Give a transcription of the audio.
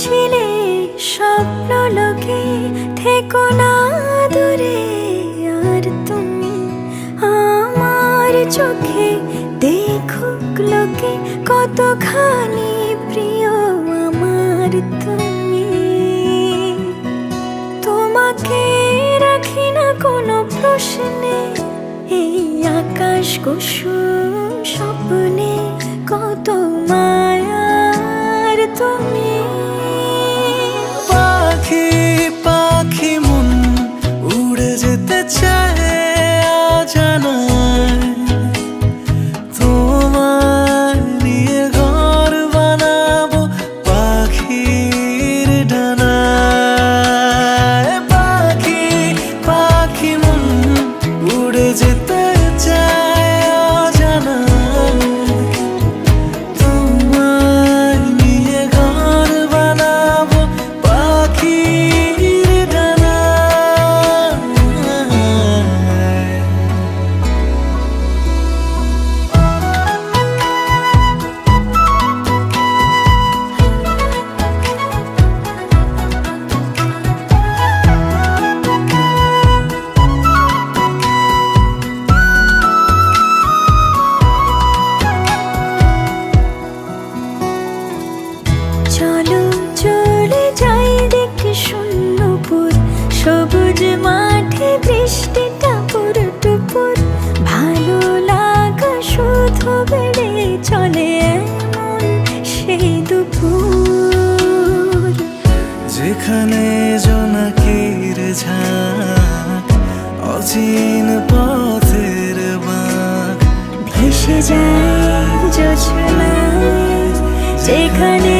ছিলে স্বপ্ন লোকে, থেকো না দূরে। আর তুমি আমার চোখে দেখুক লোকে, কতখানি প্রিয় আমার তুমি। তোমাকে রাখি না কোনো প্রশ্নে, এই আকাশ কুসুম স্বপ্নে। aqui. চলে এমন সেই দুপুর। যেখানে জোনাকির ঝাঁক অচিন পথের বাঁক ভেসে যায় জোছনায় যেখানে